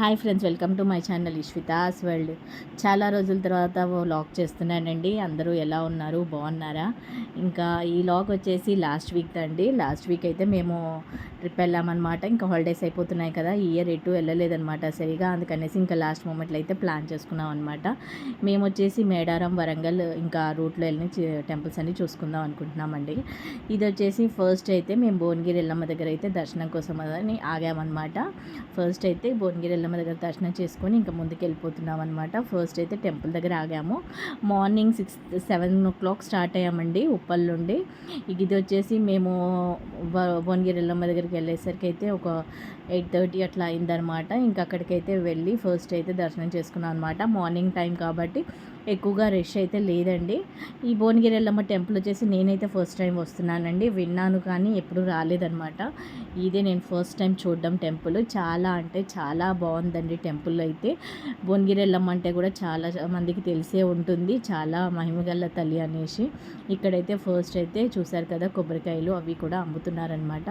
Hi friends welcome to my channel Ishvitha's world. చాలా రోజుల తర్వాత వ్లాగ్ చేస్తున్నానండి. అందరూ ఎలా ఉన్నారు? బాగున్నారా? ఇంకా ఈ లాగ్ వచ్చేసి లాస్ట్ వీక్ అండి. లాస్ట్ వీక్ అయితే మేము ట్రిప్ వెళ్ళామన్నమాట. ఇంకా హాలిడేస్ అయిపోతున్నాయి కదా ఈ ఇయర్ ఎటు వెళ్ళలేదన్నమాట సరిగా. అందుకనేసి ఇంకా లాస్ట్ మూమెంట్లో అయితే ప్లాన్ చేసుకున్నాం అనమాట మేము వచ్చేసి మేడారం వరంగల్ ఇంకా రూట్లో వెళ్ళి టెంపుల్స్ అన్ని చూసుకుందాం అనుకుంటున్నామండి. ఇది వచ్చేసి ఫస్ట్ అయితే మేము భువనగిరి ఎల్లమ్మ దగ్గర అయితే దర్శనం కోసం అని ఆగామన్నమాట. ఫస్ట్ అయితే భువనగిరి అమ్మ దగ్గర దర్శనం చేసుకొని ఇంకా ముందుకు వెళ్ళిపోతున్నాం అనమాట ఫస్ట్ అయితే టెంపుల్ దగ్గర ఆగాము. Morning six seven o'clock start అయ్యామండి Uppal నుండి. ఇది వచ్చేసి మేము భువనగిరి ఎల్లమ్మ దగ్గరికి వెళ్ళేసరికి అయితే ఒక ఎయిట్ థర్టీ అట్లా అయిందనమాట ఇంకా అక్కడికైతే వెళ్ళి ఫస్ట్ అయితే దర్శనం చేసుకున్నాం అనమాట మార్నింగ్ టైం కాబట్టి ఎక్కువగా రష్ అయితే లేదండి. ఈ భువనగిరి ఎల్లమ్మ టెంపుల్ వచ్చేసి నేనైతే ఫస్ట్ టైం వస్తున్నానండి. విన్నాను కానీ ఎప్పుడు రాలేదనమాట ఇదే నేను ఫస్ట్ టైం చూడడం టెంపుల్. చాలా అంటే చాలా బాగుందండి టెంపుల్ అయితే. భువనగిరి ఎల్లమ్మ అంటే కూడా చాలా మందికి తెలిసే ఉంటుంది. చాలా మహిమగల్ల తల్లి అనేసి ఇక్కడైతే ఫస్ట్ అయితే చూసారు కదా కొబ్బరికాయలు అవి కూడా అమ్ముతున్నారనమాట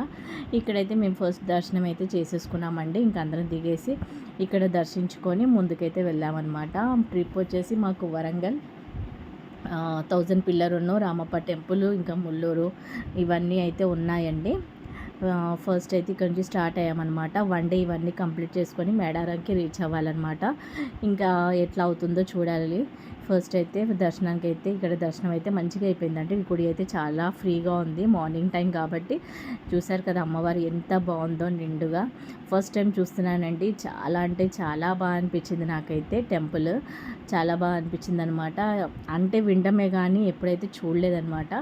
ఇక్కడైతే మేము ఫస్ట్ దర్శనం అయితే చేసేసుకున్నామండి ఇంకా అందరం దిగేసి ఇక్కడ దర్శించుకొని ముందుకైతే వెళ్ళామన్నమాట. ట్రిప్ వచ్చేసి మాకు వరంగల్ థౌజండ్ పిల్లర్ ఉన్న రామప్ప టెంపుల్ ఇంకా ముల్లూరు ఇవన్నీ అయితే ఉన్నాయండి. ఫస్ట్ అయితే ఇక్కడ నుంచి స్టార్ట్ అయ్యామన్నమాట. వన్ డే ఇవన్నీ కంప్లీట్ చేసుకొని మేడారంకి రీచ్ అవ్వాలన్నమాట. ఇంకా ఎట్లా అవుతుందో చూడాలి. ఫస్ట్ అయితే దర్శనానికి అయితే ఇక్కడ దర్శనం అయితే మంచిగా అయిపోయిందంటే ఈ గుడి అయితే చాలా ఫ్రీగా ఉంది. మార్నింగ్ టైం కాబట్టి చూశారు కదా అమ్మవారు ఎంత బాగుందో నిండుగా. ఫస్ట్ టైం చూస్తున్నానండి. చాలా అంటే చాలా బాగా అనిపించింది నాకైతే టెంపుల్. చాలా బాగా అనిపించింది అనమాట అంటే వినడమే కానీ ఎప్పుడైతే చూడలేదనమాట.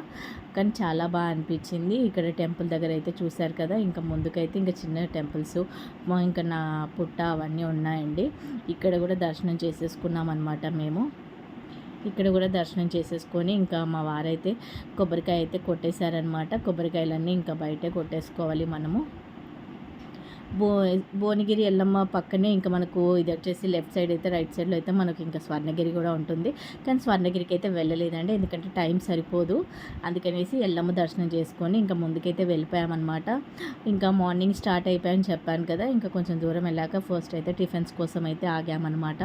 కానీ చాలా బాగా అనిపించింది. ఇక్కడ టెంపుల్ దగ్గర అయితే చూశారు కదా ఇంకా ముందుకైతే ఇంకా చిన్న టెంపుల్స్ ఇంకా నా పుట్ట అవన్నీ ఉన్నాయండి. ఇక్కడ కూడా దర్శనం చేసేసుకున్నాం అనమాట మేము. ఇక్కడ కూడా దర్శనం చేసేసుకొని ఇంకా మా వారైతే కొబ్బరికాయ అయితే కొట్టేశారనమాట కొబ్బరికాయలన్నీ ఇంకా బయటే కొట్టేసుకోవాలి మనము. భో భువనగిరి ఎల్లమ్మ పక్కనే ఇంకా మనకు ఇది వచ్చేసి లెఫ్ట్ సైడ్ అయితే రైట్ సైడ్లో అయితే మనకు ఇంకా స్వర్ణగిరి కూడా ఉంటుంది. కానీ స్వర్ణగిరికి అయితే వెళ్ళలేదండి. ఎందుకంటే టైం సరిపోదు. అందుకనేసి ఎల్లమ్మ దర్శనం చేసుకొని ఇంకా ముందుకైతే వెళ్ళిపోయామన్నమాట. ఇంకా మార్నింగ్ స్టార్ట్ అయిపోయామని చెప్పాను కదా. ఇంకా కొంచెం దూరం వెళ్ళాక ఫస్ట్ అయితే టిఫిన్స్ కోసం అయితే ఆగామన్నమాట.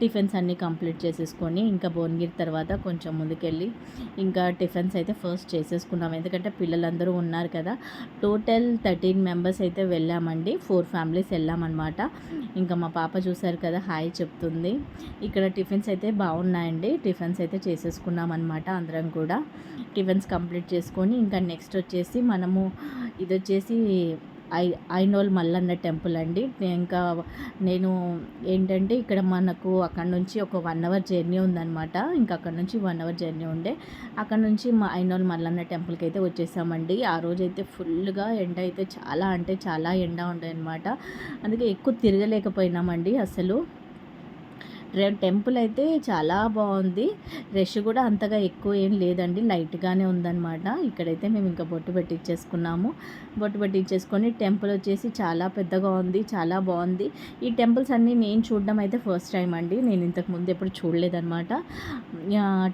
టిఫిన్స్ అన్నీ కంప్లీట్ చేసేసుకొని ఇంకా భువనగిరి తర్వాత కొంచెం ముందుకెళ్ళి ఇంకా టిఫిన్స్ అయితే ఫస్ట్ చేసేసుకున్నాం. ఎందుకంటే పిల్లలందరూ ఉన్నారు కదా. టోటల్ థర్టీన్ మెంబర్స్ అయితే వెళ్ళామండి. ఫోర్ ఫ్యామిలీస్ వెళ్ళామన్నమాట. ఇంకా మా పాప చూశారు కదా హాయ్ చెప్తుంది. ఇక్కడ టిఫిన్స్ అయితే బాగున్నాయండి. టిఫిన్స్ అయితే చేసేసుకున్నాం అనమాట అందరం కూడా. టిఫిన్స్ కంప్లీట్ చేసుకొని ఇంకా నెక్స్ట్ వచ్చేసి మనము ఇది వచ్చేసి ఐ ఐనోల్ మల్లన్న టెంపుల్ అండి. ఇంకా నేను ఏంటంటే ఇక్కడ మనకు అక్కడ నుంచి ఒక వన్ అవర్ జర్నీ ఉందన్నమాట. ఇంకా అక్కడ నుంచి వన్ అవర్ జర్నీ ఉండే. అక్కడ నుంచి మా ఐనోల్ మల్లన్న టెంపుల్కి అయితే వచ్చేసామండి. ఆ రోజైతే ఫుల్గా ఎండ అయితే చాలా అంటే చాలా ఎండ ఉండే అనమాట అందుకే ఎక్కువ తిరగలేకపోయినామండి అసలు. టెంపుల్ అయితే చాలా బాగుంది. రష్ కూడా అంతగా ఎక్కువ ఏం లేదండి. లైట్గానే ఉందన్నమాట. ఇక్కడైతే మేము ఇంకా బొట్టు పెట్టించేసుకున్నాము బొట్టు పెట్టించేసుకొని టెంపుల్ వచ్చేసి చాలా పెద్దగా ఉంది చాలా బాగుంది. ఈ టెంపుల్స్ అన్నీ నేను చూడడం అయితే ఫస్ట్ టైం అండి. నేను ఇంతకు ముందు ఎప్పుడు చూడలేదన్నమాట.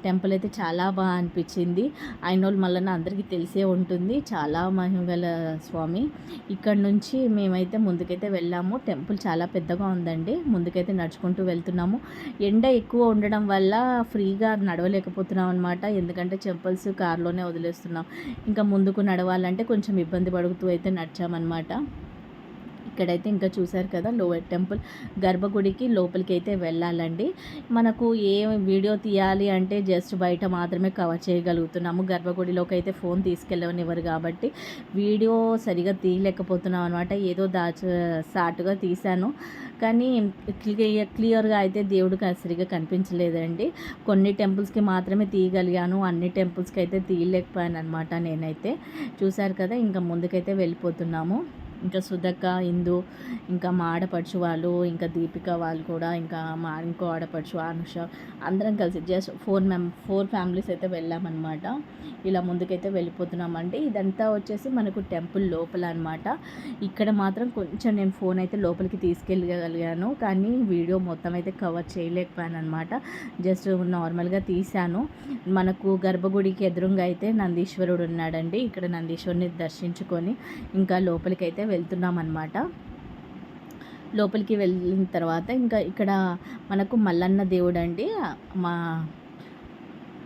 టెంపుల్ అయితే చాలా బాగా అనిపించింది. అయినోళ్ళు మళ్ళీ అందరికీ తెలిసే ఉంటుంది. చాలా మహిమగల స్వామి. ఇక్కడ నుంచి మేమైతే ముందుకైతే వెళ్ళాము. టెంపుల్ చాలా పెద్దగా ఉందండి. ముందుకైతే నడుచుకుంటూ వెళ్తున్నాము. ఎండ ఎక్కువ ఉండడం వల్ల ఫ్రీగా నడవలేకపోతున్నాం అనమాట ఎందుకంటే చెంపల్స్ కార్లోనే వదిలేస్తున్నాం. ఇంకా ముందుకు నడవాలంటే కొంచెం ఇబ్బంది పడుతూ అయితే నడిచామన్నమాట. ఇక్కడైతే ఇంకా చూసారు కదా లోయర్ టెంపుల్. గర్భగుడికి లోపలికి అయితే వెళ్ళాలండి. మనకు ఏ వీడియో తీయాలి అంటే జస్ట్ బయట మాత్రమే కవర్ చేయగలుగుతున్నాము. గర్భగుడిలోకి అయితే ఫోన్ తీసుకెళ్ళనివ్వరు కాబట్టి వీడియో సరిగా తీయలేకపోతున్నాం అనమాట ఏదో దాచ సాటుగా తీశాను. కానీ క్లియర్గా అయితే దేవుడు సరిగా కనిపించలేదండి. కొన్ని టెంపుల్స్కి మాత్రమే తీయగలిగాను. అన్ని టెంపుల్స్కి అయితే తీయలేకపోయాను అనమాట నేనైతే. చూశారు కదా ఇంకా ముందుకైతే వెళ్ళిపోతున్నాము. ఇంకా సుధక్క ఇందు ఇంకా మా ఆడపడుచు వాళ్ళు ఇంకా దీపిక వాళ్ళు కూడా ఇంకా మా ఇంకో ఆడపడుచు అనుష అందరం కలిసి జస్ట్ ఫోర్ మెం ఫోర్ ఫ్యామిలీస్ అయితే వెళ్ళామన్నమాట. ఇలా ముందుకైతే వెళ్ళిపోతున్నామండి. ఇదంతా వచ్చేసి మనకు టెంపుల్ లోపల అనమాట ఇక్కడ మాత్రం కొంచెం నేను ఫోన్ అయితే లోపలికి తీసుకెళ్ళగలిగాను కానీ వీడియో మొత్తం అయితే కవర్ చేయలేకపోయాను అనమాట జస్ట్ నార్మల్గా తీశాను. మనకు గర్భగుడికి ఎదురుగా అయితే నందీశ్వరుడు ఉన్నాడండి. ఇక్కడ నందీశ్వరుని దర్శించుకొని ఇంకా లోపలికి అయితే వెళ్తున్నాం అనమాట లోపలికి వెళ్ళిన తర్వాత ఇంకా ఇక్కడ మనకు మల్లన్న దేవుడు అండి మా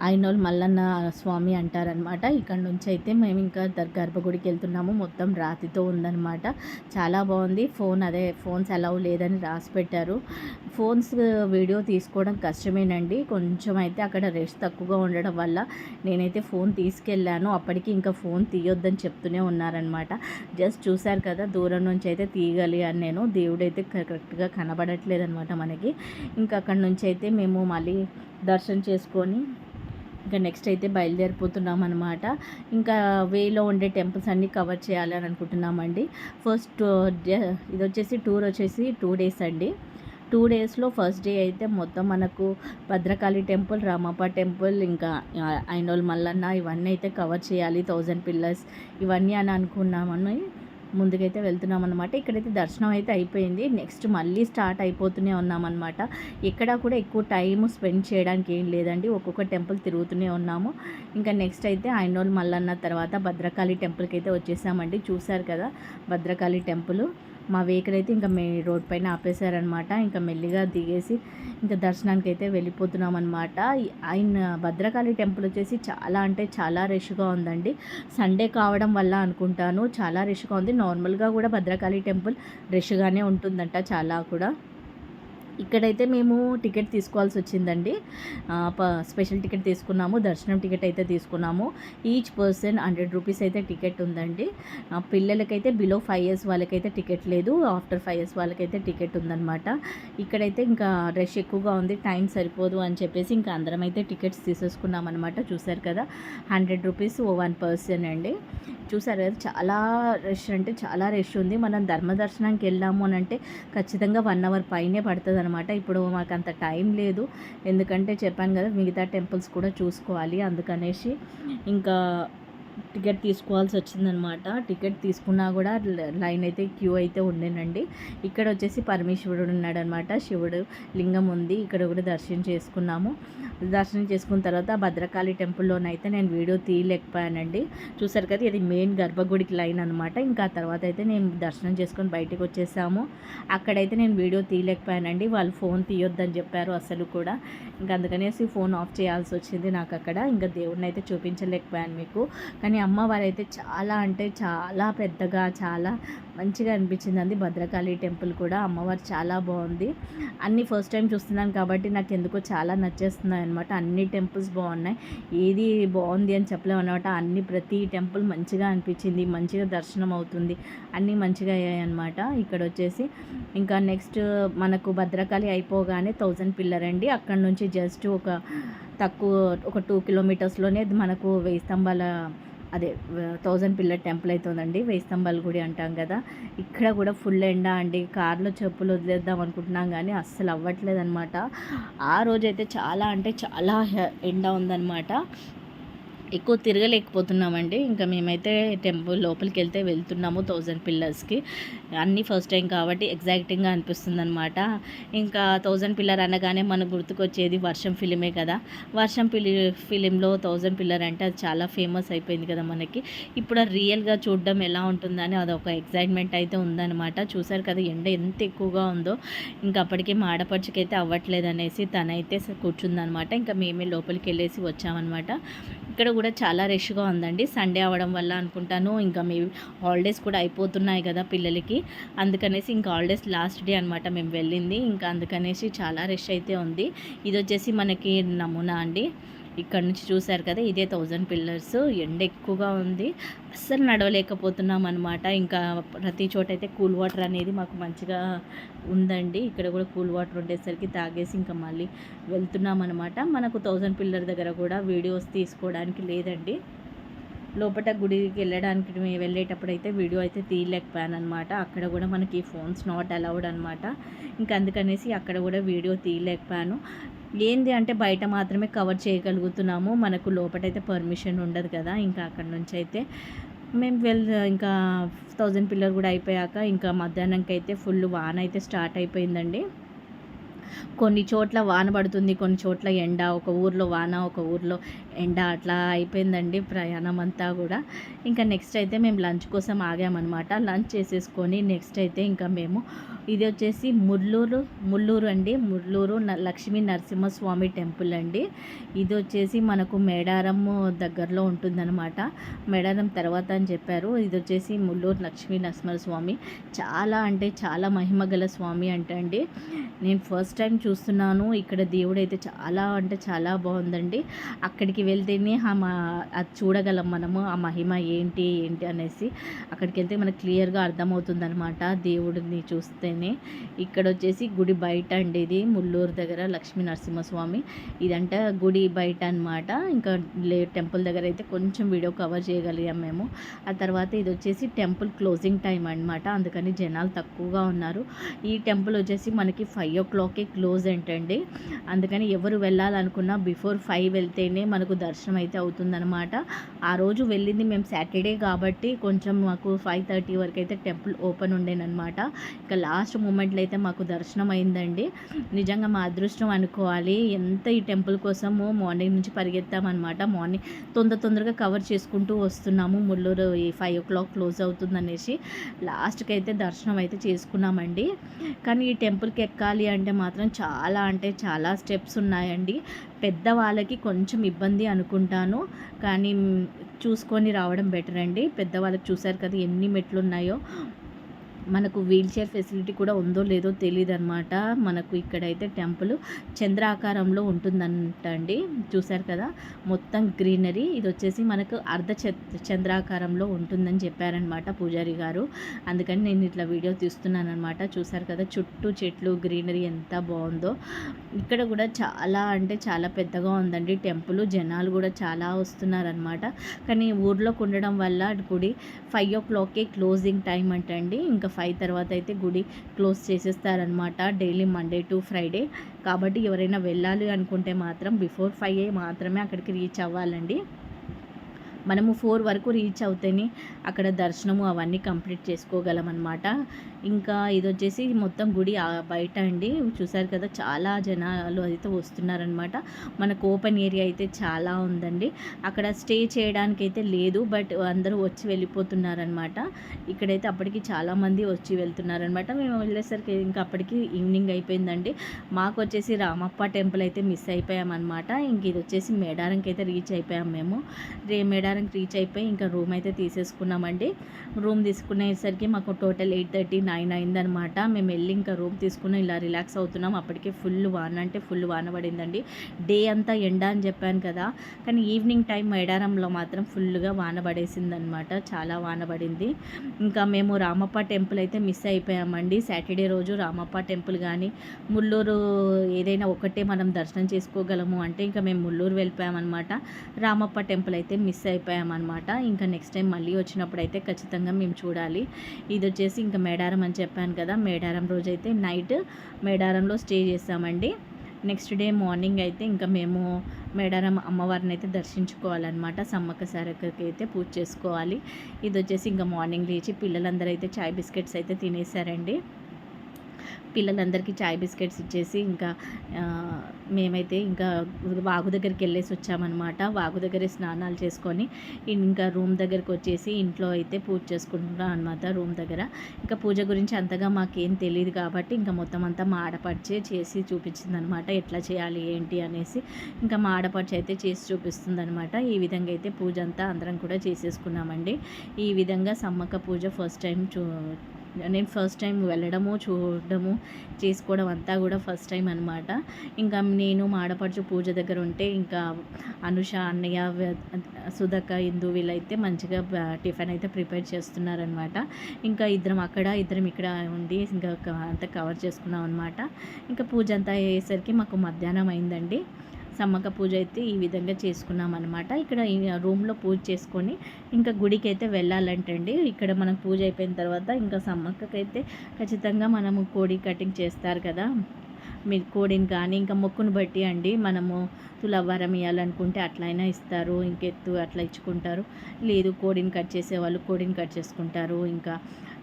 అయినోళ్ళు మల్లన్న స్వామి అంటారనమాట ఇక్కడ నుంచి అయితే మేము ఇంకా గర్భగుడికి వెళ్తున్నాము. మొత్తం రాతితో ఉందనమాట చాలా బాగుంది. ఫోన్ అదే ఫోన్స్ అలౌ లేదని రాసి పెట్టారు. ఫోన్స్ వీడియో తీసుకోవడం కష్టమేనండి. కొంచెం అయితే అక్కడ రెస్ట్ తక్కువగా ఉండడం వల్ల నేనైతే ఫోన్ తీసుకెళ్ళాను. అప్పటికి ఇంకా ఫోన్ తీయొద్దని చెప్తూనే ఉన్నారనమాట జస్ట్ చూశారు కదా దూరం నుంచి అయితే తీయగలి అని నేను. దేవుడైతే కరెక్ట్గా కనబడట్లేదు అనమాట మనకి. ఇంకా అక్కడ నుంచి అయితే మేము మళ్ళీ దర్శనం చేసుకొని ఇంకా నెక్స్ట్ అయితే బయలుదేరిపోతున్నాం అనమాట ఇంకా వేలో ఉండే టెంపుల్స్ అన్నీ కవర్ చేయాలని అనుకుంటున్నామండి. ఫస్ట్ uh, ఇది వచ్చేసి టూర్ వచ్చేసి టూ డేస్ అండి. టూ డేస్లో ఫస్ట్ డే అయితే మొత్తం మనకు భద్రకాళి టెంపుల్ రామప్ప టెంపుల్ ఇంకా ఐనోల్ మల్లన్న ఇవన్నీ అయితే కవర్ చేయాలి థౌజండ్ పిల్లర్స్ ఇవన్నీ అని అనుకున్నామని ముందుకైతే వెళ్తున్నాం అనమాట ఇక్కడైతే దర్శనం అయితే అయిపోయింది. నెక్స్ట్ మళ్ళీ స్టార్ట్ అయిపోతూనే ఉన్నామన్నమాట. ఇక్కడ కూడా ఎక్కువ టైం స్పెండ్ చేయడానికి ఏం లేదండి. ఒక్కొక్క టెంపుల్ తిరుగుతూనే ఉన్నాము. ఇంకా నెక్స్ట్ అయితే ఐనోల్ మల్లన్న తర్వాత భద్రకాళి టెంపుల్కి అయితే వచ్చేసామండి. చూశారు కదా భద్రకాళి టెంపుల్. మా వెహికల్ అయితే ఇంకా మే రోడ్ పైన ఆపేశారనమాట ఇంకా మెల్లిగా దిగేసి ఇంకా దర్శనానికి అయితే వెళ్ళిపోతున్నాం అనమాట ఆయన భద్రకాళి టెంపుల్ వచ్చేసి చాలా అంటే చాలా రష్గా ఉందండి. సండే కావడం వల్ల అనుకుంటాను. చాలా రష్గా ఉంది. నార్మల్గా కూడా భద్రకాళి టెంపుల్ రష్గానే ఉంటుందంట చాలా కూడా. ఇక్కడైతే మేము టికెట్ తీసుకోవాల్సి వచ్చిందండి. స్పెషల్ టికెట్ తీసుకున్నాము దర్శనం టికెట్ అయితే తీసుకున్నాము. ఈచ్ పర్సన్ హండ్రెడ్ రూపీస్ అయితే టికెట్ ఉందండి. పిల్లలకైతే బిలో ఫైవ్ ఇయర్స్ వాళ్ళకైతే టికెట్ లేదు ఆఫ్టర్ ఫైవ్ ఇయర్స్ వాళ్ళకైతే టికెట్ ఉందన్నమాట. ఇక్కడైతే ఇంకా రష్ ఎక్కువగా ఉంది టైం సరిపోదు అని చెప్పేసి ఇంకా అందరం అయితే టికెట్స్ తీసేసుకున్నాం అనమాట చూసారు కదా హండ్రెడ్ రూపీస్ ఓ వన్ పర్సన్ అండి. చూసారు కదా చాలా రష్ అంటే చాలా రష్ ఉంది. మనం ధర్మ దర్శనానికి వెళ్ళాము అని అంటే ఖచ్చితంగా వన్ అవర్ పైనే పడుతుంది అనమాట. ఇప్పుడు మాకు అంత టైం లేదు. ఎందుకంటే చెప్పాను కదా మిగతా టెంపుల్స్ కూడా చూసుకోవాలి అందుకనేసి. ఇంకా టికెట్ తీసుకోవాల్సి వచ్చిందనమాట. టికెట్ తీసుకున్నా కూడా లైన్ అయితే క్యూ అయితే ఉండేనండి. ఇక్కడ వచ్చేసి పరమేశ్వరుడు ఉన్నాడనమాట. శివుడు లింగం ఉంది. ఇక్కడ కూడా దర్శనం చేసుకున్నాము. దర్శనం చేసుకున్న తర్వాత భద్రకాళి టెంపుల్లోనైతే నేను వీడియో తీయలేకపోయానండి. చూసారు కదా ఇది మెయిన్ గర్భగుడికి లైన్ అనమాట. ఇంకా తర్వాత అయితే నేను దర్శనం చేసుకొని బయటకు వచ్చేసాము. అక్కడైతే నేను వీడియో తీయలేకపోయానండి. వాళ్ళు ఫోన్ తీయొద్దని చెప్పారు అసలు కూడా. ఇంకా అందుకనేసి ఫోన్ ఆఫ్ చేయాల్సి వచ్చింది నాకు అక్కడ. ఇంకా దేవుడిని అయితే చూపించలేకపోయాను మీకు. కానీ అమ్మవారు అయితే చాలా అంటే చాలా పెద్దగా చాలా మంచిగా అనిపించింది అండి. భద్రకాళి టెంపుల్ కూడా అమ్మవారు చాలా బాగుంది. అన్ని ఫస్ట్ టైం చూస్తున్నాను కాబట్టి నాకు ఎందుకో చాలా నచ్చేస్తున్నాయి అనమాట అన్ని టెంపుల్స్ బాగున్నాయి. ఏది బాగుంది అని చెప్పలేము అనమాట అన్ని ప్రతి టెంపుల్ మంచిగా అనిపించింది మంచిగా దర్శనం అవుతుంది అన్నీ మంచిగా అయ్యాయి అనమాట ఇక్కడ వచ్చేసి ఇంకా నెక్స్ట్ మనకు భద్రకాళి అయిపోగానే థౌజండ్ పిల్లర్ అండి. అక్కడ నుంచి జస్ట్ ఒక తక్కువ ఒక టూ కిలోమీటర్స్లోనే మనకు వెయ్యి స్తంభాల అదే థౌజండ్ పిల్లర్ టెంపుల్ అవుతుందండి వెయ్యి స్తంభాల గుడి అంటాం కదా. ఇక్కడ కూడా ఫుల్ ఎండ అండి కార్లో చెప్పులు వదిలేద్దాం అనుకుంటున్నాం కానీ అస్సలు అవ్వట్లేదు అనమాట ఆ రోజైతే చాలా అంటే చాలా ఎండ ఉందన్నమాట. ఎక్కువ తిరగలేకపోతున్నామండి. ఇంకా మేమైతే టెంపుల్ లోపలికి వెళ్తే వెళ్తున్నాము థౌజండ్ పిల్లర్స్కి. అన్నీ ఫస్ట్ టైం కాబట్టి ఎగ్జాక్టింగ్గా అనిపిస్తుంది అనమాట ఇంకా థౌజండ్ పిల్లర్ అనగానే మనకు గుర్తుకొచ్చేది వర్షం ఫిలిమే కదా. వర్షం పిలి ఫిలింలో థౌజండ్ పిల్లర్ అంటే అది చాలా ఫేమస్ అయిపోయింది కదా మనకి. ఇప్పుడు రియల్గా చూడడం ఎలా ఉంటుందని అదొక ఎగ్జైట్మెంట్ అయితే ఉందన్నమాట. చూసారు కదా ఎండ ఎంత ఎక్కువగా ఉందో. ఇంకా అప్పటికే మాడపడుచుకైతే అవ్వట్లేదు అనేసి తనైతే కూర్చుందనమాట ఇంకా మేమే లోపలికి వెళ్ళేసి వచ్చామన్నమాట. ఇక్కడ కూడా చాలా రష్గా ఉందండి. సండే అవడం వల్ల అనుకుంటాను. ఇంకా మీ హాలిడేస్ కూడా అయిపోతున్నాయి కదా పిల్లలకి. అందుకనేసి ఇంకా హాలిడేస్ లాస్ట్ డే అనమాట మేము వెళ్ళింది. ఇంకా అందుకనేసి చాలా రష్ అయితే ఉంది. ఇది వచ్చేసి మనకి నమూనా అండి. ఇక్కడ నుంచి చూశారు కదా ఇదే థౌజండ్ పిల్లర్స్ ఎండ ఎక్కువగా ఉంది. అస్సలు నడవలేకపోతున్నాం అనమాట ఇంకా ప్రతి చోట అయితే కూల్ వాటర్ అనేది మాకు మంచిగా ఉందండి. ఇక్కడ కూడా కూల్ వాటర్ ఉండేసరికి తాగేసి ఇంకా మళ్ళీ వెళ్తున్నాం అనమాట మనకు థౌజండ్ పిల్లర్ దగ్గర కూడా వీడియోస్ తీసుకోవడానికి లేదండి. లోపల గుడికి వెళ్ళడానికి మేము వెళ్ళేటప్పుడు అయితే వీడియో అయితే తీయలేకపోయాను అనమాట అక్కడ కూడా మనకి ఫోన్స్ నాట్ అలౌడ్ అనమాట ఇంకా అందుకనేసి అక్కడ కూడా వీడియో తీయలేకపోయాను. ఏంది అంటే బయట మాత్రమే కవర్ చేయగలుగుతున్నాము. మనకు లోపటైతే పర్మిషన్ ఉండదు కదా. ఇంకా అక్కడ నుంచి అయితే మేము వెల్ ఇంకా థౌజండ్ పిల్లర్ కూడా అయిపోయాక ఇంకా మధ్యాహ్నంకి అయితే ఫుల్ వాన్ అయితే స్టార్ట్ అయిపోయిందండి. కొన్ని చోట్ల వాన పడుతుంది కొన్ని చోట్ల ఎండ ఒక ఊర్లో వాన ఒక ఊర్లో ఎండ అట్లా అయిపోయిందండి ప్రయాణం అంతా కూడా. ఇంకా నెక్స్ట్ అయితే మేము లంచ్ కోసం ఆగామన్నమాట. లంచ్ చేసేసుకొని నెక్స్ట్ అయితే ఇంకా మేము ఇది వచ్చేసి ముల్లూరు ముల్లూరు అండి. ముల్లూరు లక్ష్మీ నరసింహస్వామి టెంపుల్ అండి. ఇది వచ్చేసి మనకు మేడారం దగ్గరలో ఉంటుందన్నమాట. మేడారం తర్వాత అని చెప్పారు. ఇది వచ్చేసి ముల్లూరు లక్ష్మీ నరసింహస్వామి. చాలా అంటే చాలా మహిమ గల స్వామి అండి నేను ఫస్ట్ టైం చూస్తున్నాను. ఇక్కడ దేవుడు అయితే చాలా అంటే చాలా బాగుందండి. అక్కడికి వెళ్తేనే అది చూడగలం మనము ఆ మహిమ ఏంటి ఏంటి అనేసి. అక్కడికి వెళ్తే మనకు క్లియర్గా అర్థమవుతుంది అనమాట దేవుడిని చూస్తేనే. ఇక్కడ వచ్చేసి గుడి బయట అండి ఇది ముల్లూరు దగ్గర లక్ష్మీ నరసింహస్వామి. ఇదంట గుడి బయట అనమాట ఇంకా లే టెంపుల్ దగ్గర అయితే కొంచెం వీడియో కవర్ చేయగలిగాం మేము. ఆ తర్వాత ఇది వచ్చేసి టెంపుల్ క్లోజింగ్ టైం అనమాట అందుకని జనాలు తక్కువగా ఉన్నారు. ఈ టెంపుల్ వచ్చేసి మనకి ఫైవ్ ఓ క్లాక్కి క్లోజ్ ఏంటండి? అందుకని ఎవరు వెళ్ళాలనుకున్నా బిఫోర్ ఫైవ్ వెళ్తేనే మనకు దర్శనం అయితే అవుతుందన్నమాట. ఆ రోజు వెళ్ళింది మేము సాటర్డే కాబట్టి కొంచెం మాకు ఫైవ్ థర్టీ వరకు అయితే టెంపుల్ ఓపెన్ ఉండేనమాట ఇంకా లాస్ట్ మూమెంట్లో అయితే మాకు దర్శనం అయిందండి. నిజంగా మా అదృష్టం అనుకోవాలి. ఎంత ఈ టెంపుల్ కోసము మార్నింగ్ నుంచి పరిగెత్తామన్నమాట. మార్నింగ్ తొందర తొందరగా కవర్ చేసుకుంటూ వస్తున్నాము. ముల్లూరు ఈ ఫైవ్ ఓ క్లాక్ క్లోజ్ అవుతుందనేసి లాస్ట్కి అయితే దర్శనం అయితే చేసుకున్నామండి. కానీ ఈ టెంపుల్కి ఎక్కాలి అంటే మాత్రం మాత్రం చాలా అంటే చాలా స్టెప్స్ ఉన్నాయండి. పెద్దవాళ్ళకి కొంచెం ఇబ్బంది అనుకుంటాను. కానీ చూసుకొని రావడం బెటర్ అండి పెద్దవాళ్ళకి చూశారు కదా ఎన్ని మెట్లు ఉన్నాయో మనకు వీల్ చైర్ ఫెసిలిటీ కూడా ఉందో లేదో తెలియదు అనమాట మనకు ఇక్కడైతే టెంపుల్ చంద్రాకారంలో ఉంటుందంట అండి చూసారు కదా? మొత్తం గ్రీనరీ. ఇది వచ్చేసి మనకు అర్ధ చంద్రాకారంలో ఉంటుందని చెప్పారనమాట పూజారి గారు. అందుకని నేను ఇట్లా వీడియో తీస్తున్నాను అనమాట చూసారు కదా? చుట్టూ చెట్లు గ్రీనరీ ఎంత బాగుందో. ఇక్కడ కూడా చాలా అంటే చాలా పెద్దగా ఉందండి టెంపుల్. జనాలు కూడా చాలా వస్తున్నారనమాట కానీ ఊర్లోకి ఉండడం వల్ల గుడి ఫైవ్ ఓ క్లాక్కే క్లోజింగ్ టైం అంటండి. ఇంకా ఫైవ్ తర్వాత అయితే గుడి క్లోజ్ చేసేస్తారనమాట డైలీ మండే టు ఫ్రైడే. కాబట్టి ఎవరైనా వెళ్ళాలి అనుకుంటే మాత్రం బిఫోర్ ఫైవ్ మాత్రమే అక్కడికి రీచ్ అవ్వాలండి. మనము ఫోర్ వరకు రీచ్ అవుతేనే అక్కడ దర్శనము అవన్నీ కంప్లీట్ చేసుకోగలం అనమాట ఇంకా ఇది వచ్చేసి మొత్తం గుడి బయట అండి. చూసారు కదా చాలా జనాలు అయితే వస్తున్నారనమాట మనకు ఓపెన్ ఏరియా అయితే చాలా ఉందండి. అక్కడ స్టే చేయడానికి అయితే లేదు బట్ అందరూ వచ్చి వెళ్ళిపోతున్నారనమాట ఇక్కడైతే అప్పటికి చాలామంది వచ్చి వెళ్తున్నారనమాట మేము వెళ్ళేసరికి ఇంకా అప్పటికి ఈవినింగ్ అయిపోయిందండి. మాకు వచ్చేసి రామప్ప టెంపుల్ అయితే మిస్ అయిపోయామన్నమాట. ఇంక ఇది వచ్చేసి మేడారంకి అయితే రీచ్ అయిపోయాం మేము. రే మేడారంకి రీచ్ అయిపోయి ఇంకా రూమ్ అయితే తీసేసుకున్నామండి. రూమ్ తీసుకునేసరికి మాకు టోటల్ ఎయిట్ థర్టీ నైన్ అయిందనమాట. మేము వెళ్ళి ఇంకా రూమ్ తీసుకుని ఇలా రిలాక్స్ అవుతున్నాం. అప్పటికే ఫుల్ వాన అంటే ఫుల్ వాన పడిందండి. డే అంతా ఎండ అని చెప్పాను కదా. కానీ ఈవినింగ్ టైం మేడారంలో మాత్రం ఫుల్గా వాన పడేసిందనమాట. చాలా వాన పడింది. ఇంకా మేము రామప్ప టెంపుల్ అయితే మిస్ అయిపోయామండి. సాటర్డే రోజు రామప్ప టెంపుల్ కానీ ముల్లూరు ఏదైనా ఒకటే మనం దర్శనం చేసుకోగలము అంటే ఇంకా మేము ముల్లూరు వెళ్ళిపోయామన్నమాట రామప్ప టెంపుల్ అయితే మిస్ అయిపోయామన్నమాట ఇంకా నెక్స్ట్ టైం మళ్ళీ వచ్చినప్పుడు అయితే ఖచ్చితంగా మేము చూడాలి. ఇది వచ్చేసి ఇంకా మేడారం అని చెప్పాను కదా మేడారం రోజైతే నైట్ మేడారంలో స్టే చేస్తామండి. నెక్స్ట్ డే మార్నింగ్ అయితే ఇంకా మేము మేడారం అమ్మవారిని అయితే దర్శించుకోవాలన్నమాట. సమ్మక్క సారక్కకి అయితే పూజ చేసుకోవాలి. ఇది వచ్చేసి ఇంకా మార్నింగ్ లేచి పిల్లలందరూ అయితే చాయ్ బిస్కెట్స్ అయితే తినేసారండి. పిల్లలందరికీ చాయ్ బిస్కెట్స్ ఇచ్చేసి ఇంకా మేమైతే ఇంకా వాగు దగ్గరికి వెళ్ళేసి వచ్చామన్నమాట. వాగు దగ్గరే స్నానాలు చేసుకొని ఇంకా రూమ్ దగ్గరికి వచ్చేసి ఇంట్లో అయితే పూజ చేసుకుంటున్నాం అనమాట రూమ్ దగ్గర. ఇంకా పూజ గురించి అంతగా మాకేం తెలియదు కాబట్టి ఇంకా మొత్తం అంతా మా ఆడపడిచే చేసి చూపించింది అనమాట ఎట్లా చేయాలి ఏంటి అనేసి ఇంకా మా ఆడపడిచి అయితే చేసి చూపిస్తుంది అనమాట ఈ విధంగా అయితే పూజ అంతా అందరం కూడా చేసేసుకున్నామండి. ఈ విధంగా సమ్మక్క పూజ ఫస్ట్ టైం చూ నేను ఫస్ట్ టైం వెళ్ళడము చూడడము చేసుకోవడం అంతా కూడా ఫస్ట్ టైం అనమాట ఇంకా నేను మాడపడుచు పూజ దగ్గర ఉంటే ఇంకా అనుష అన్నయ్య సుధక్క ఇందు వీళ్ళైతే మంచిగా టిఫిన్ అయితే ప్రిపేర్ చేస్తున్నారనమాట ఇంకా ఇద్దరం అక్కడ ఇద్దరం ఇక్కడ ఉండి ఇంకా అంతా కవర్ చేసుకున్నాం అనమాట ఇంకా పూజ అంతా అయ్యేసరికి మాకు మధ్యాహ్నం అయిందండి. సమ్మక్క పూజ అయితే ఈ విధంగా చేసుకున్నాం అనమాట ఇక్కడ రూమ్లో పూజ చేసుకొని ఇంకా గుడికి అయితే వెళ్ళాలంటండి. ఇక్కడ మనకు పూజ అయిపోయిన తర్వాత ఇంకా సమ్మక్కకైతే ఖచ్చితంగా మనము కోడి కటింగ్ చేస్తారు కదా. మీ కోడిని కానీ ఇంకా మొక్కును బట్టి అండి మనము తులవ్వారం ఇవ్వాలనుకుంటే అట్లయినా ఇస్తారు ఇంకెత్తు అట్లా ఇచ్చుకుంటారు. లేదు కోడిని కట్ చేసేవాళ్ళు కోడిని కట్ చేసుకుంటారు. ఇంకా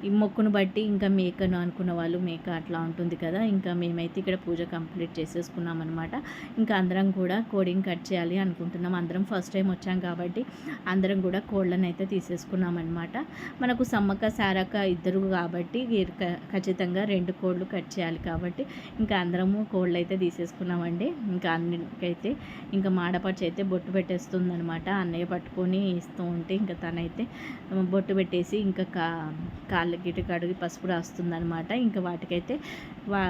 ఈ మొక్కును బట్టి ఇంకా మేకను అనుకున్న వాళ్ళు మేక అట్లా ఉంటుంది కదా. ఇంకా మేమైతే ఇక్కడ పూజ కంప్లీట్ చేసేసుకున్నాం అనమాట ఇంకా అందరం కూడా కోడిని కట్ చేయాలి అనుకుంటున్నాం. అందరం ఫస్ట్ టైం వచ్చాం కాబట్టి అందరం కూడా కోళ్ళని అయితే తీసేసుకున్నాం అనమాట మనకు సమ్మక్క సారక్క ఇద్దరు కాబట్టి ఖచ్చితంగా రెండు కోళ్ళు కట్ చేయాలి కాబట్టి ఇంకా అందరము కోళ్ళు అయితే తీసేసుకున్నామండి. ఇంకా అన్నిటికైతే ఇంకా మాడపచ్చి అయితే బొట్టు పెట్టేస్తుంది అనమాట అన్నయ్య పట్టుకొని ఇస్తూ ఉంటే ఇంకా తనైతే బొట్టు పెట్టేసి ఇంకా కా కాళ్ళ గిట కడిగి పసుపు రాస్తుందనమాట ఇంకా వాటికైతే వా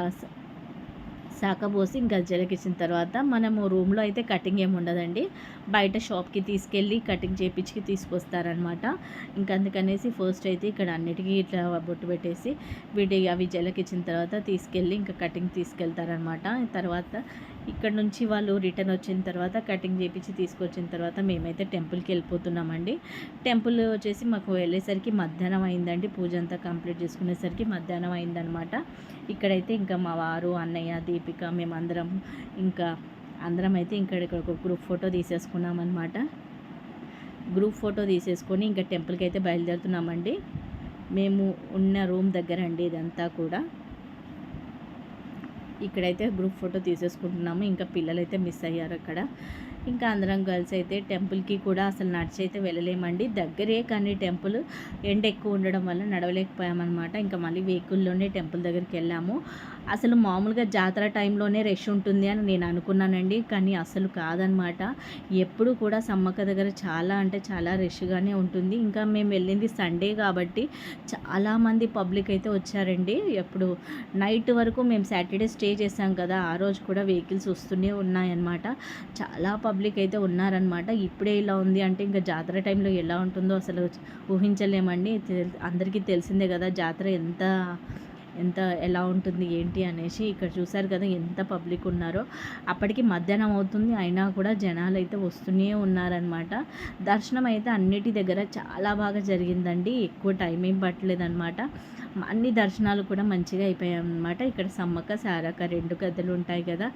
పోసి ఇంకా జలకిచ్చిన తర్వాత మనము రూమ్లో అయితే కటింగ్ ఏమి ఉండదండి. బయట షాప్కి తీసుకెళ్ళి కటింగ్ చేపించి తీసుకొస్తారనమాట ఇంకా అందుకనేసి ఫస్ట్ అయితే ఇక్కడ అన్నిటికీ ఇట్లా బొట్టు పెట్టేసి వీటి అవి జలకిచ్చిన తర్వాత తీసుకెళ్ళి ఇంకా కటింగ్ తీసుకెళ్తారనమాట తర్వాత ఇక్కడ నుంచి వాళ్ళు రిటర్న్ వచ్చిన తర్వాత కటింగ్ చేపించి తీసుకొచ్చిన తర్వాత మేమైతే టెంపుల్కి వెళ్ళిపోతున్నామండి. టెంపుల్ వచ్చేసి మాకు వెళ్ళేసరికి మధ్యాహ్నం అయిందండి. పూజ అంతా కంప్లీట్ చేసుకునేసరికి మధ్యాహ్నం అయిందనమాట ఇక్కడైతే ఇంకా మా వారు అన్నయ్య దీపిక మేమందరం ఇంకా అందరం అయితే ఇక్కడ ఇక్కడ ఒక గ్రూప్ ఫోటో తీసేసుకున్నాం అనమాట గ్రూప్ ఫోటో తీసేసుకొని ఇంకా టెంపుల్కి అయితే బయలుదేరుతున్నామండి. మేము ఉన్న రూమ్ దగ్గర అండి ఇదంతా కూడా. ఇక్కడైతే గ్రూప్ ఫోటో తీసేసుకుంటున్నాము. ఇంకా పిల్లలైతే మిస్ అయ్యారు అక్కడ. ఇంకా అందరం గర్ల్స్ అయితే టెంపుల్కి కూడా అసలు నడిచి అయితే వెళ్ళలేమండి. దగ్గరే కానీ టెంపుల్ ఎండ ఎక్కువ ఉండడం వల్ల నడవలేకపోయామన్నమాట. ఇంకా మళ్ళీ వెహికల్లోనే టెంపుల్ దగ్గరికి వెళ్ళాము. అసలు మామూలుగా జాతర టైంలోనే రష్ ఉంటుంది అని నేను అనుకున్నానండి కానీ అసలు కాదనమాట ఎప్పుడు కూడా సమ్మక్క దగ్గర చాలా అంటే చాలా రష్గానే ఉంటుంది. ఇంకా మేము వెళ్ళింది సండే కాబట్టి చాలామంది పబ్లిక్ అయితే వచ్చారండి. ఎప్పుడు నైట్ వరకు మేము సాటర్డే స్టే చేసాం కదా ఆ రోజు కూడా వెహికల్స్ వస్తూనే ఉన్నాయన్నమాట. చాలా పబ్లిక్ అయితే ఉన్నారనమాట ఇప్పుడే ఇలా ఉంది అంటే ఇంకా జాతర టైంలో ఎలా ఉంటుందో అసలు ఊహించలేమండి. అందరికీ తెలిసిందే కదా జాతర ఎంత ఎంత ఎలా ఉంటుంది ఏంటి అనేసి ఇక్కడ చూసారు కదా ఎంత పబ్లిక్ ఉన్నారో. అప్పటికి మధ్యాహ్నం అవుతుంది అయినా కూడా జనాలు అయితే వస్తూనే ఉన్నారనమాట దర్శనం అయితే అన్నిటి దగ్గర చాలా బాగా జరిగిందండి. ఎక్కువ టైం ఏం పట్టలేదన్నమాట. అన్ని దర్శనాలు కూడా మంచిగా అయిపోయాయి అన్నమాట ఇక్కడ సమ్మక్క సారక్క రెండు గద్దలు ఉంటాయి కదా.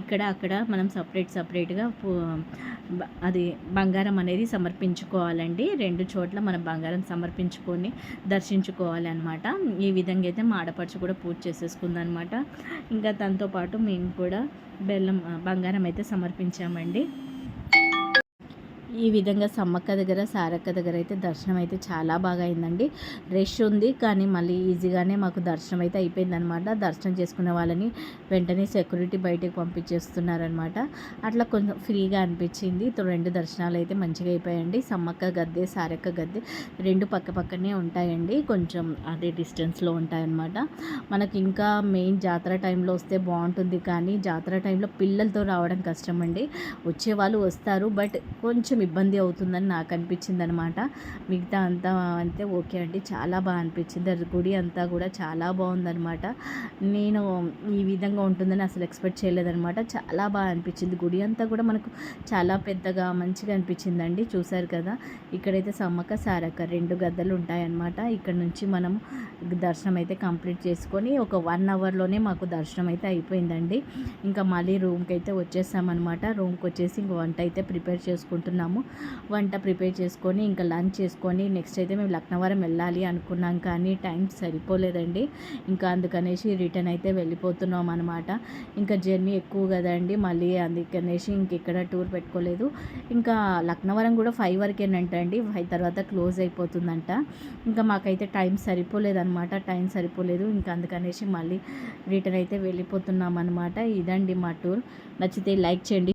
ఇక్కడ అక్కడ మనం సపరేట్ సపరేట్గా అది బంగారం అనేది సమర్పించుకోవాలండి. రెండు చోట్ల మనం బంగారం సమర్పించుకొని దర్శించుకోవాలి అనమాట ఈ విధంగా అయితే మాడపరచు కూడా పూజ చేసేసుకుందనమాట ఇంకా దాంతోపాటు మేము కూడా బెల్లం బంగారం అయితే సమర్పించామండి. ఈ విధంగా సమ్మక్క దగ్గర సారక్క దగ్గర అయితే దర్శనం అయితే చాలా బాగా అయిందండి. రష్ ఉంది కానీ మళ్ళీ ఈజీగానే మాకు దర్శనం అయితే అయిపోయిందనమాట దర్శనం చేసుకునే వాళ్ళని వెంటనే సెక్యూరిటీ బయటకు పంపించేస్తున్నారనమాట అట్లా కొంచెం ఫ్రీగా అనిపించింది. రెండు దర్శనాలు అయితే మంచిగా అయిపోయాయండి. సమ్మక్క గద్దె సారక్క గద్దె రెండు పక్క పక్కనే ఉంటాయండి. కొంచెం అదే డిస్టెన్స్లో ఉంటాయన్నమాట. మనకి ఇంకా మెయిన్ జాతర టైంలో వస్తే బాగుంటుంది కానీ జాతర టైంలో పిల్లలతో రావడం కష్టం అండి వచ్చే వాళ్ళు వస్తారు బట్ కొంచెం ఇబ్బంది అవుతుందని నాకు అనిపించింది అనమాట మిగతా అంతా అంతే ఓకే అండి. చాలా బాగా అనిపించింది. అది గుడి అంతా కూడా చాలా బాగుందనమాట. నేను ఈ విధంగా ఉంటుందని అసలు ఎక్స్పెక్ట్ చేయలేదనమాట. చాలా బాగా అనిపించింది. గుడి అంతా కూడా మనకు చాలా పెద్దగా మంచిగా అనిపించిందండి. చూసారు కదా? ఇక్కడైతే సమ్మక్క సారక్క రెండు గద్దలు ఉంటాయన్నమాట ఇక్కడ నుంచి మనం దర్శనం అయితే కంప్లీట్ చేసుకొని ఒక వన్ అవర్లోనే మాకు దర్శనం అయితే అయిపోయిందండి. ఇంకా మళ్ళీ రూమ్కి అయితే వచ్చేసామన్నమాట రూమ్కి వచ్చేసి ఇంక వంట అయితే ప్రిపేర్ చేసుకుంటున్నాము. చేసుకున్నాము వంట ప్రిపేర్ చేసుకొని ఇంకా లంచ్ చేసుకొని నెక్స్ట్ అయితే మేము లక్నవరం వెళ్ళాలి అనుకున్నాం కానీ టైం సరిపోలేదండి. ఇంకా అందుకనేసి రిటర్న్ అయితే వెళ్ళిపోతున్నాం అనమాట ఇంకా జర్నీ ఎక్కువ కదండి మళ్ళీ అందుకనేసి ఇంకెక్కడ టూర్ పెట్టుకోలేదు. ఇంకా లక్నవరం కూడా ఫైవ్ వరకేనంట అండి. ఫైవ్ తర్వాత క్లోజ్ అయిపోతుందంట. ఇంకా మాకైతే టైం సరిపోలేదన్నమాట. టైం సరిపోలేదు. ఇంకా అందుకనేసి మళ్ళీ రిటర్న్ అయితే వెళ్ళిపోతున్నాం అనమాట ఇదండి మా టూర్. నచ్చితే లైక్ చేయండి.